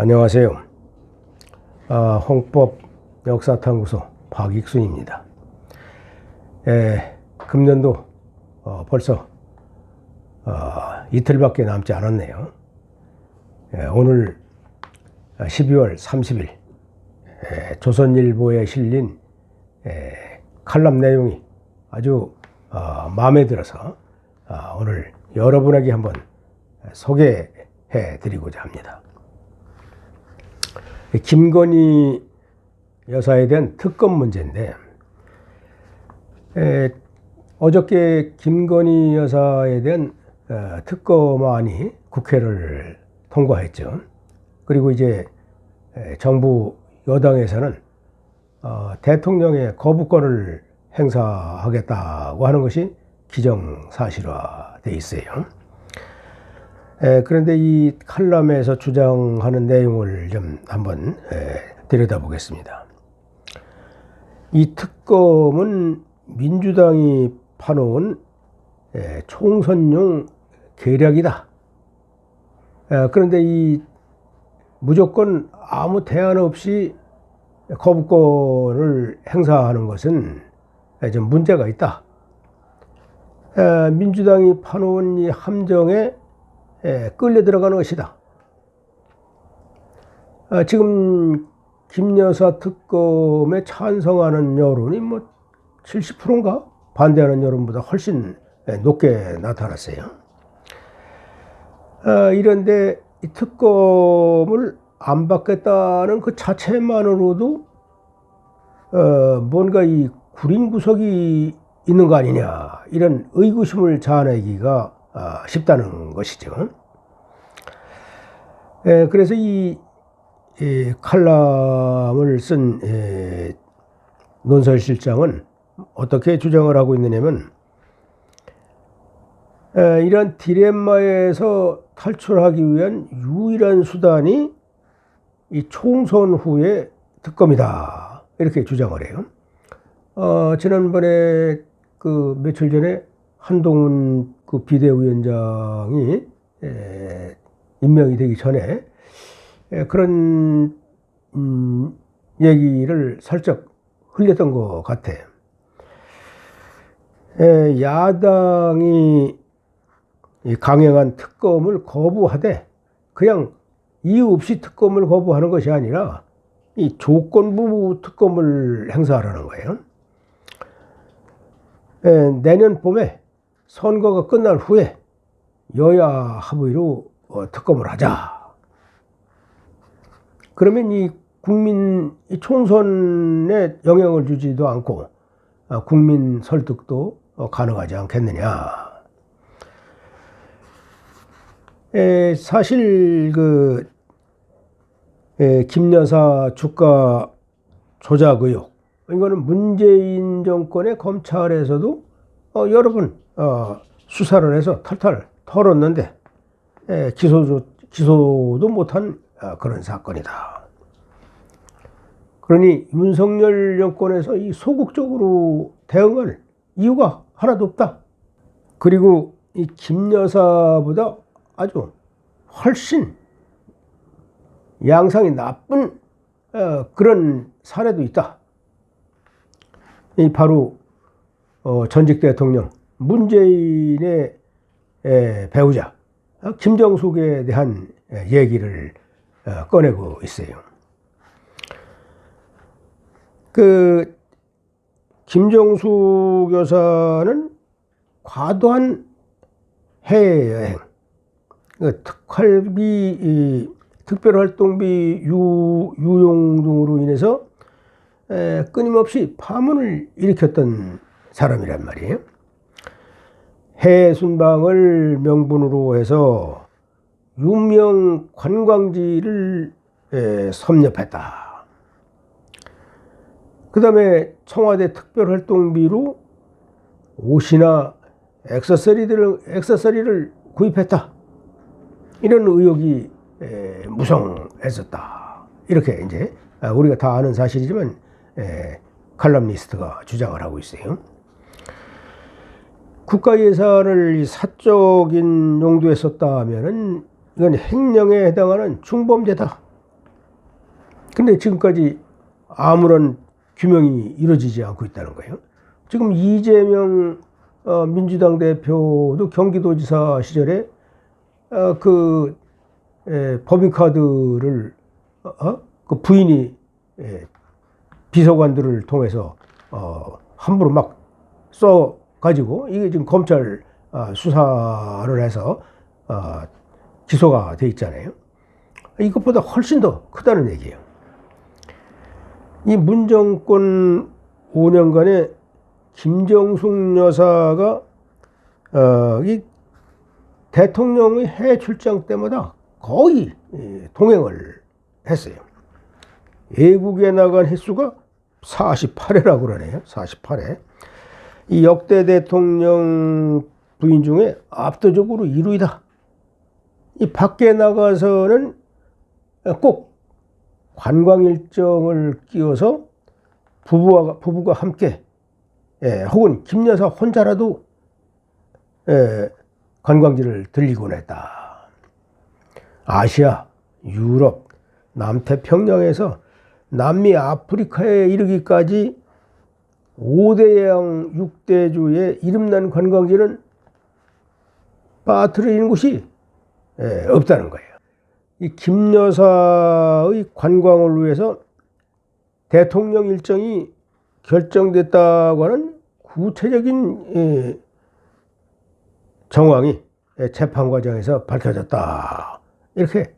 안녕하세요. 아, 홍법 역사탐구소 박익순입니다. 에, 금년도 어, 벌써 어, 이틀밖에 남지 않았네요. 에, 오늘 12월 30일 에, 조선일보에 실린 에, 칼럼 내용이 아주 어, 마음에 들어서 아, 오늘 여러분에게 한번 소개해 드리고자 합니다. 김건희 여사에 대한 특검 문제인데 에, 어저께 김건희 여사에 대한 어, 특검안이 국회를 통과했죠. 그리고 이제 에, 정부 여당에서는 어, 대통령의 거부권을 행사하겠다고 하는 것이 기정사실화돼 있어요. 에, 그런데 이 칼럼에서 주장하는 내용을 좀 한번 에, 들여다보겠습니다. 이 특검은 민주당이 파놓은 에, 총선용 계략이다. 에, 그런데 이 무조건 아무 대안 없이 거부권을 행사하는 것은 에, 좀 문제가 있다. 에, 민주당이 파놓은 이 함정에 예, 끌려 들어가는 것이다. 아, 지금 김 여사 특검에 찬성하는 여론이 뭐 70%인가 반대하는 여론보다 훨씬 예, 높게 나타났어요. 아, 이런데 이 특검을 안 받겠다는 그 자체만으로도 어, 뭔가 이 구린 구석이 있는 거 아니냐 이런 의구심을 자아내기가 아, 쉽다는 것이죠. 에, 그래서 이, 이 칼럼을 쓴 에, 논설실장은 어떻게 주장을 하고 있느냐면 에, 이런 디레마에서 탈출하기 위한 유일한 수단이 이 총선 후에 특검이다 이렇게 주장을 해요. 어, 지난번에 그 며칠 전에 한동훈 그 비대위원장이 에, 임명이 되기 전에 에, 그런 음, 얘기를 살짝 흘렸던 것 같아. 에, 야당이 이 강행한 특검을 거부하되 그냥 이유 없이 특검을 거부하는 것이 아니라 이 조건부 특검을 행사하라는 거예요. 에, 내년 봄에 선거가 끝난 후에 여야 합의로 어, 특검을 하자. 그러면 이 국민 이 총선에 영향을 주지도 않고 어, 국민 설득도 어, 가능하지 않겠느냐. 에, 사실 그 에, 김 여사 주가 조작 의혹 이거는 문재인 정권의 검찰에서도 어, 여러 번 어, 수사를 해서 탈탈 털었는데 에, 기소도 기소도 못한 어, 그런 사건이다. 그러니 윤석열 정권에서 이 소극적으로 대응할 이유가 하나도 없다. 그리고 이 김 여사보다 아주 훨씬 양상이 나쁜 어, 그런 사례도 있다. 이 바로 어, 전직 대통령 문재인의 에, 배우자 어, 김정숙에 대한 에, 얘기를 어, 꺼내고 있어요. 그 김정숙 여사는 과도한 해외여행, 그 특활비, 이, 특별활동비 유, 유용 등으로 인해서 에, 끊임없이 파문을 일으켰던 사람이란 말이에요. 해외 순방을 명분으로 해서 유명 관광지를 에, 섭렵했다. 그 다음에 청와대 특별활동비로 옷이나 액세서리들을, 액세서리를 구입했다. 이런 의혹이 에, 무성했었다. 이렇게 이제 아, 우리가 다 아는 사실이지만 에, 칼럼니스트가 주장을 하고 있어요. 국가 예산을 사적인 용도에 썼다 하면은 이건 횡령에 해당하는 중범죄다. 근데 지금까지 아무런 규명이 이루어지지 않고 있다는 거예요. 지금 이재명 어, 민주당 대표도 경기도지사 시절에 어, 그 에, 법인카드를 어, 어? 그 부인이 에, 비서관들을 통해서 어, 함부로 막 써 가지고 이게 지금 검찰 어, 수사를 해서 어, 기소가 돼 있잖아요. 이것보다 훨씬 더 크다는 얘기예요. 이 문정권 5년간에 김정숙 여사가 어, 이 대통령의 해외 출장 때마다 거의 예, 동행을 했어요. 외국에 나간 횟수가 48회라고 그러네요. 48회. 이 역대 대통령 부인 중에 압도적으로 1위다. 이 밖에 나가서는 꼭 관광 일정을 끼워서 부부와 부부가 함께 예, 혹은 김 여사 혼자라도 예, 관광지를 들리곤 했다. 아시아, 유럽, 남태평양에서 남미 아프리카에 이르기까지 5대양 6대주의 이름난 관광지는 빠뜨리는 곳이 예, 없다는 거예요. 이 김 여사의 관광을 위해서 대통령 일정이 결정됐다고 하는 구체적인 예, 정황이 예, 재판 과정에서 밝혀졌다. 이렇게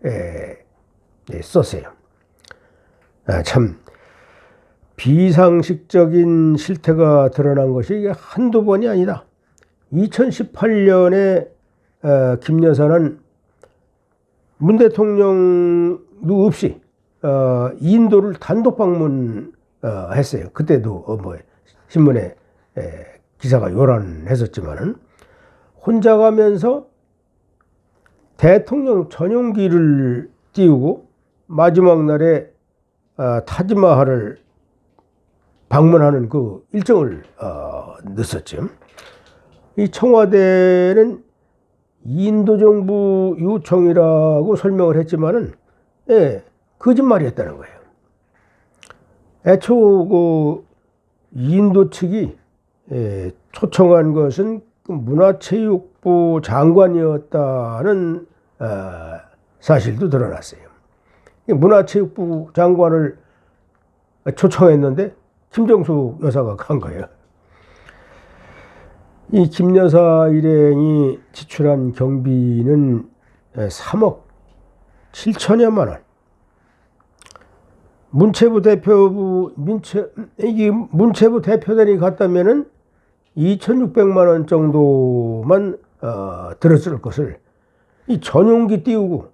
썼어요. 아, 참 비상식적인 실태가 드러난 것이 한두 번이 아니다. 2018년에 어, 김 여사는 문 대통령도 없이 어, 인도를 단독 방문했어요. 그때도 어, 뭐 신문에 에, 기사가 요란했었지만은 혼자 가면서 대통령 전용기를 띄우고 마지막 날에 어, 타지마할을 방문하는 그 일정을 어, 넣었죠. 이 청와대는 인도 정부 요청이라고 설명을 했지만은 예, 거짓말이었다는 거예요. 애초 그 인도 측이 예, 초청한 것은 그 문화체육부 장관이었다는 어, 사실도 드러났어요. 이 문화체육부 장관을 초청했는데 김정숙 여사가 간 거예요. 이 김 여사 일행이 지출한 경비는 3억 7천여만 원. 문체부 대표부 민체 이게 문체부 대표단이 갔다면은 2,600만 원 정도만 어, 들었을 것을 이 전용기 띄우고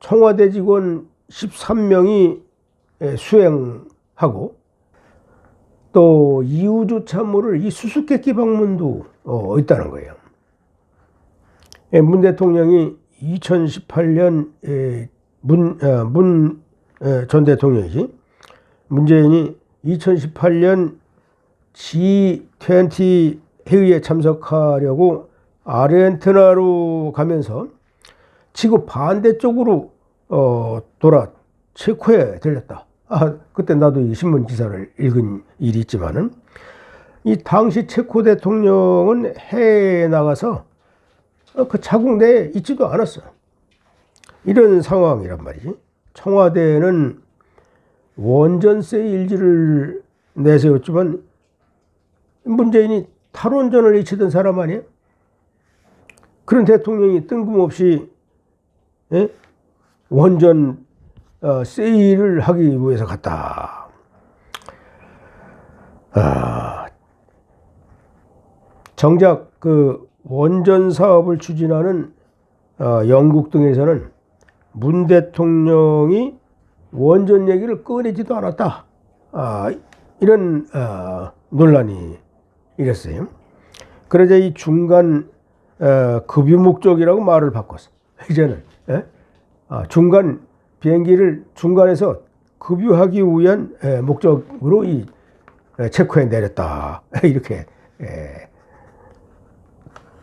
청와대 직원 13명이 수행하고 또 이우주 참모를 이 수수께끼 방문도 어, 있다는 거예요. 예, 문 대통령이 2018년 문, 어, 문전 대통령이지 문재인이 2018년 G20 회의에 참석하려고 아르헨티나로 가면서 지구 반대쪽으로 어, 돌아 체코에 들렸다. 아, 그때 나도 이 신문 기사를 읽은 일이 있지만은 이 당시 체코 대통령은 해외에 나가서 어, 그 자국 내에 있지도 않았어. 이런 상황이란 말이지. 청와대는 원전세 일지를 내세웠지만 문재인이 탈원전을 외치던 사람 아니야? 그런 대통령이 뜬금없이 예? 원전 어, 세일을 하기 위해서 갔다. 아, 정작 그 원전 사업을 추진하는 어, 영국 등에서는 문 대통령이 원전 얘기를 꺼내지도 않았다. 아, 이런 어, 논란이 이랬어요. 그러자 이 중간 어, 급유 목적이라고 말을 바꿨어. 이제는 예? 아, 중간 비행기를 중간에서 급유하기 위한 예, 목적으로 이 예, 체코에 내렸다. 이렇게 예,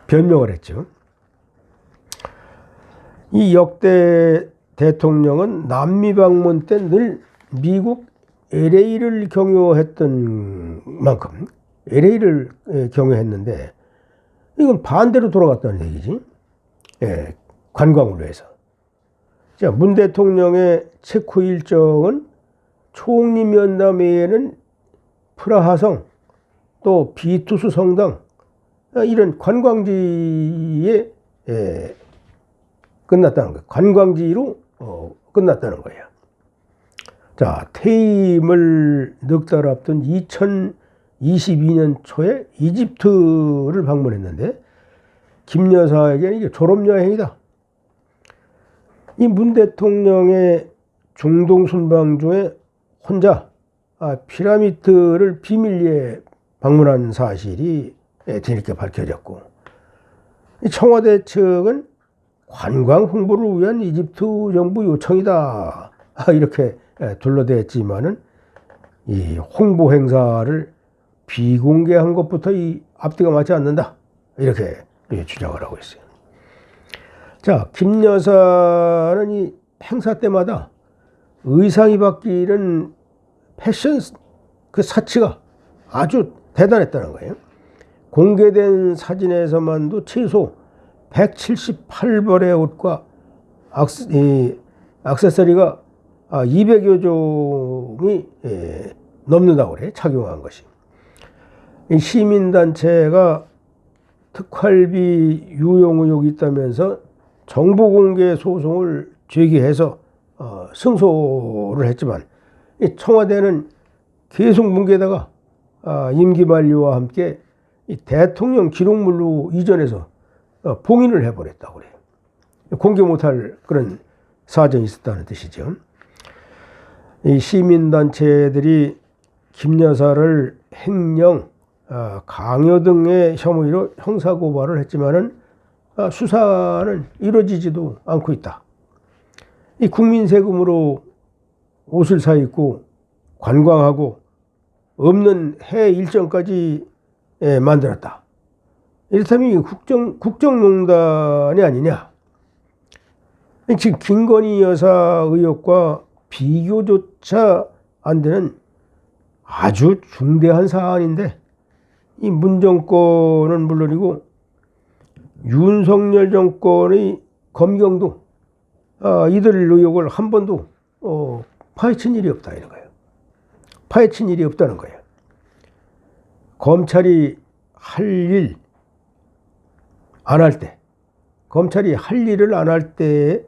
변명을 했죠. 이 역대 대통령은 남미 방문 때 늘 미국 LA를 경유했던 만큼 LA를 경유했는데 이건 반대로 돌아갔다는 얘기지. 예, 관광으로 해서. 자, 문 대통령의 체코 일정은 총리 면담 외에는 프라하성 또 비투스 성당 아, 이런 관광지에 예, 끝났다는 거예요. 관광지로 어, 끝났다는 거예요. 자, 퇴임을 넉 달 앞둔 2022년 초에 이집트를 방문했는데 김 여사에게는 이게 졸업 여행이다. 이 문 대통령의 중동 순방중에 혼자 아, 피라미드를 비밀리에 방문한 사실이 뒤늦게 밝혀졌고 청와대 측은 관광 홍보를 위한 이집트 정부 요청이다 아, 이렇게 둘러댔지만은 이 홍보 행사를 비공개한 것부터 이 앞뒤가 맞지 않는다 이렇게 주장을 하고 있어요. 자, 김 여사는 이 행사 때마다 의상이 바뀌는 패션 그 사치가 아주 대단했다는 거예요. 공개된 사진에서만도 최소 178벌의 옷과 악세, 이, 액세서리가 200여 아, 종이 예, 넘는다고 그래 착용한 것이. 시민단체가 특활비 유용 의혹이 있다면서 정보 공개 소송을 제기해서 어, 승소를 했지만 청와대는 계속 뭉개다가 아, 임기 만료와 함께 대통령 기록물로 이전해서 어, 봉인을 해버렸다고 그래요. 공개 못할 그런 사정이 있었다는 뜻이죠. 이 시민단체들이 김 여사를 횡령, 아, 강요 등의 혐의로 형사고발을 했지만은 아, 수사는 이루어지지도 않고 있다. 이 국민 세금으로 옷을 사 입고 관광하고 없는 해 일정까지 예, 만들었다. 이렇다면 국정, 국정농단이 아니냐. 지금 김건희 여사 의혹과 비교조차 안 되는 아주 중대한 사안인데 이 문정권은 물론이고 윤석열 정권의 검경도 아, 이들 의혹을 한 번도 어, 파헤친 일이 없다 이런 거예요. 파헤친 일이 없다는 거예요. 검찰이 할 일 안 할 때, 검찰이 할 일을 안 할 때에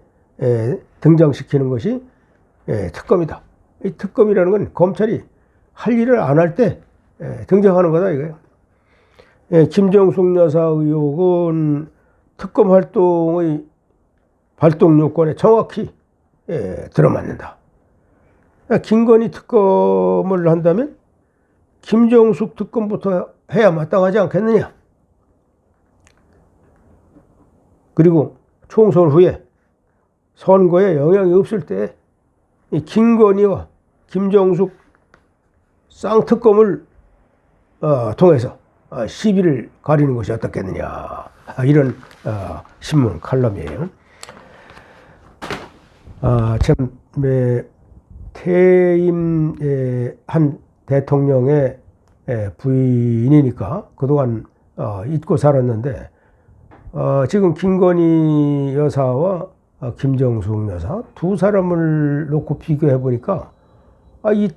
등장시키는 것이 예, 특검이다. 이 특검이라는 건 검찰이 할 일을 안 할 때 등장하는 거다 이거예요. 예, 김정숙 여사 의혹은 특검 활동의 발동 요건에 정확히 예, 들어맞는다. 김건희 특검을 한다면 김정숙 특검부터 해야 마땅하지 않겠느냐. 그리고 총선 후에 선거에 영향이 없을 때이 김건희와 김정숙 쌍특검을 어, 통해서 어, 시비를 가리는 것이 어떻겠느냐 아, 이런 어, 신문 칼럼이에요. 아, 참 네, 퇴임 한 대통령의 부인이니까 그동안 어, 잊고 살았는데 어, 지금 김건희 여사와 어, 김정숙 여사 두 사람을 놓고 비교해 보니까 아, 이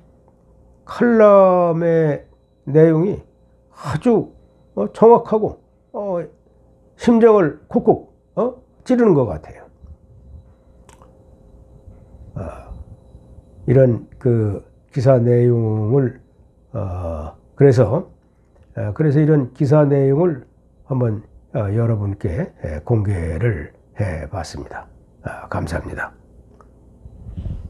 칼럼의 내용이 아주 어, 정확하고 어, 심정을 콕콕 어? 찌르는 것 같아요. 아, 이런 그 기사 내용을 어, 그래서 어, 그래서 이런 기사 내용을 한번 어, 여러분께 공개를 해봤습니다. 아, 감사합니다.